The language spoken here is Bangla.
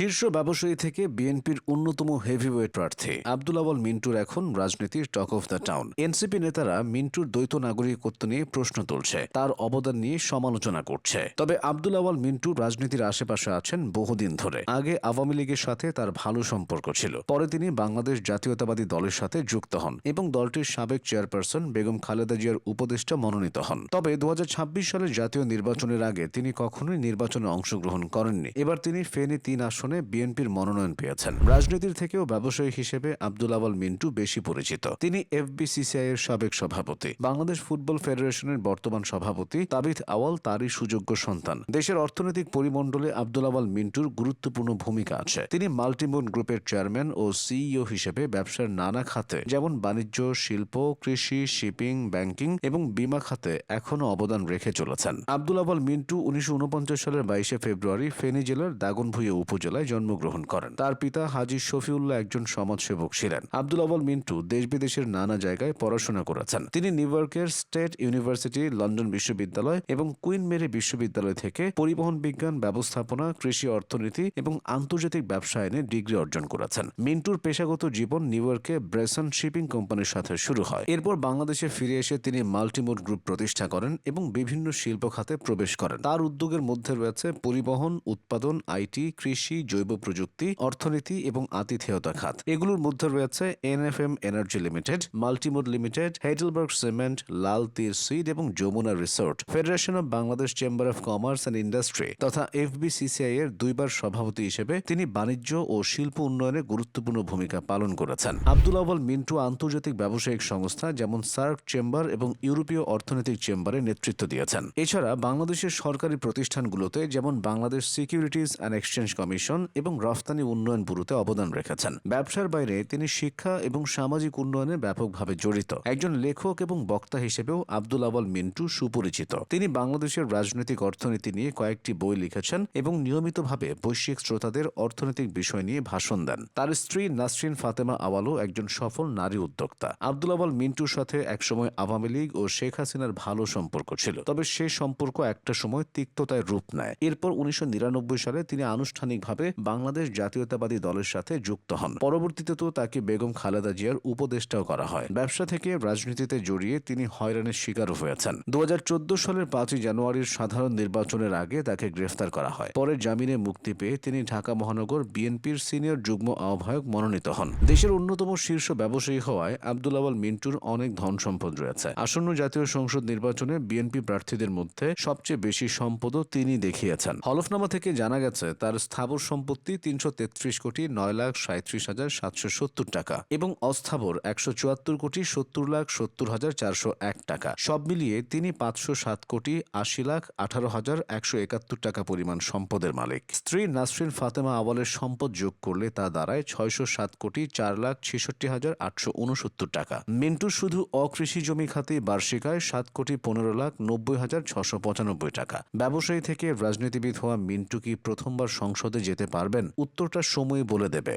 শীর্ষ ব্যবসায়ী থেকে বিএনপির অন্যতম হেভিওয়েট প্রার্থী আব্দুল আওয়াল মিন্টুর এখন রাজনীতির talk of the town NCP নেতারা মিন্টুর দ্বৈত নাগরিকত্ব নিয়ে প্রশ্ন তুলছে। তার অবদান নিয়ে সমালোচনা করছে। তবে আব্দুল আওয়াল মিন্টু রাজনীতির আশেপাশে আছেন বহুদিন ধরে। আগে আওয়ামী লীগের সাথে তার ভালো সম্পর্ক ছিল। পরে তিনি বাংলাদেশ জাতীয়তাবাদী দলের সাথে যুক্ত হন এবং দলটির সাবেক চেয়ারপারসন বেগম খালেদা জিয়ার উপদেষ্টা মনোনীত হন। তবে দু হাজার ছাব্বিশ সালের জাতীয় নির্বাচনের আগে তিনি কখনোই নির্বাচনে অংশগ্রহণ করেননি। এবার তিনি ফেনী তিন আসনে বিএনপির মনোনয়ন পেয়েছেন। রাজনীতির থেকেও ব্যবসায়ী হিসেবে আব্দুল আওয়াল মিন্টু বেশি পরিচিত। তিনি এফবিসিসিআই এর সাবেক সভাপতি। বাংলাদেশ ফুটবল ফেডারেশনের বর্তমান সভাপতি তাবিথ আওয়াল তারই সুযোগ্য সন্তান। দেশের অর্থনৈতিক পরিমণ্ডলে আব্দুল আওয়াল মিন্টুর গুরুত্বপূর্ণ ভূমিকা আছে। তিনি মাল্টিমুন গ্রুপের চেয়ারম্যান ও সিইও হিসেবে ব্যবসার নানা খাতে, যেমন বাণিজ্য, শিল্প, কৃষি, শিপিং, ব্যাংকিং এবং বিমা খাতে এখনও অবদান রেখে চলেছেন। আব্দুল আওয়াল মিন্টু উনিশশো উনপঞ্চাশ সালের বাইশে ফেব্রুয়ারি ফেনী জেলার দাগনভূঞা উপজেলায় জন্মগ্রহণ করেন। তার পিতা হাজি শফিউল্লাহ একজন সমাজসেবক ছিলেন। আব্দুল আওয়াল মিন্টু দেশ বিদেশের নানা জায়গায় পড়াশোনা করেছেন। তিনি নিউ ইয়র্কের স্টেট ইউনিভার্সিটি, লন্ডন বিশ্ববিদ্যালয় এবং কুইন মেরি বিশ্ববিদ্যালয় থেকে পরিবহন বিজ্ঞান ব্যবস্থাপনা, কৃষি অর্থনীতি এবং আন্তর্জাতিক ব্যবসায়নে ডিগ্রি অর্জন করেছেন। মিন্টুর পেশাগত জীবন নিউ ইয়র্কে ব্রেসন শিপিং কোম্পানির সাথে শুরু হয়। এরপর বাংলাদেশে ফিরে এসে তিনি মাল্টিমোড গ্রুপ প্রতিষ্ঠা করেন এবং বিভিন্ন শিল্প খাতে প্রবেশ করেন। তার উদ্যোগের মধ্যে রয়েছে পরিবহন, উৎপাদন, আইটি, কৃষি জৈব প্রযুক্তি, অর্থনীতি এবং আতিথেয়তা খাত। এগুলোর মধ্যে রয়েছে NFM energy limited multimode limited Heidelberg cement Lal Teer seed এবং Jamuna resort federation of Bangladesh chamber of commerce and industry তথা এফবিসিসিআই এর দুইবার সভাপতি হিসেবে তিনি বাণিজ্য ও শিল্প উন্নয়নে গুরুত্বপূর্ণ ভূমিকা পালন করেছেন। আব্দুল আওয়াল মিন্টু আন্তর্জাতিক ব্যবসায়িক সংস্থা যেমন সার্ক চেম্বার এবং ইউরোপীয় অর্থনৈতিক চেম্বারে নেতৃত্ব দিয়েছেন। এছাড়া বাংলাদেশের সরকারি প্রতিষ্ঠানগুলোতে যেমন Bangladesh securities and exchange commission এবং রফতানি উন্নয়ন ব্যুরোতে অবদান রেখেছেন। ব্যবসার বাইরে তিনি শিক্ষা এবং সামাজিক উন্নয়নে ব্যাপকভাবে জড়িত। একজন লেখক এবং বক্তা হিসেবেও আব্দুল আওয়াল মিন্টু সুপরিচিত। তিনি বাংলাদেশের রাজনৈতিক অর্থনীতি নিয়ে কয়েকটি বই লিখেছেন এবং নিয়মিতভাবে বৈশ্বিক শ্রোতাদের অর্থনৈতিক বিষয় নিয়ে ভাষণ দেন। তার স্ত্রী নাসরিন ফাতেমা আওয়ালও একজন সফল নারী উদ্যোক্তা। আব্দুল আওয়াল মিন্টুর সাথে একসময় আওয়ামী লীগ ও শেখ হাসিনার ভালো সম্পর্ক ছিল, তবে সে সম্পর্ক একটা সময় তিক্ততায় রূপ নেয়। এরপর উনিশশো নিরানব্বই সালে তিনি আনুষ্ঠানিকভাবে বাংলাদেশ জাতীয়তাবাদী দলের সাথে যুক্ত হন। পরবর্তীতে তো তাকে বেগম খালেদা জিয়ার উপদেষ্টাও করা হয়। ব্যবসা থেকে রাজনীতিতে জড়িয়ে তিনি হয়রানির শিকারও হয়েছেন। দু সালের পাঁচই জানুয়ারির সাধারণ নির্বাচনের আগে তাকে গ্রেফতার করা হয়। পরে জামিনে মুক্তি পেয়ে তিনি ঢাকা মহানগর বিএনপির সিনিয়র যুগ্ম আহ্বায়ক মনোনীত হন। দেশের অন্যতম শীর্ষ ব্যবসায়ী হওয়ায় আব্দুল আওয়াল মিন্টুর অনেক ধন সম্পদ রয়েছে। আসন্ন জাতীয় সংসদ নির্বাচনে বিএনপি প্রার্থীদের মধ্যে সবচেয়ে বেশি সম্পদও তিনি দেখিয়েছেন। হলফনামা থেকে জানা গেছে, তার স্থাবর সম্পত্তি তিনশো তেত্রিশ কোটি নয় লাখ সাঁত্রিশ হাজার সাতশো সত্তর টাকা এবং অস্থাবর একশো চুয়াত্তর কোটি সত্তর লাখ সত্তর হাজার চারশো এক টাকা। সব মিলিয়ে তিনি পাঁচশো সাত কোটি আশি লাখ আঠারো হাজার একশো একাত্তর টাকা পরিমাণ সম্পদের মালিক। স্ত্রী নাসরিন ফাতেমা আওয়ালের সম্পদ যোগ করলে তা দাঁড়ায় ছয়শো সাত কোটি চার লাখ ছেষট্টি হাজার আটশো উনসত্তর টাকা। মিন্টু শুধু অকৃষি জমি খাতে বার্ষিক আয় সাত কোটি পনেরো লাখ নব্বই হাজার ছশো পঁচানব্বই টাকা। ব্যবসায়ী থেকে রাজনীতিবিদ হওয়া মিন্টু কি প্রথমবার সংসদে যেতে পারবেন। উত্তরটা সময় বলে দেবে।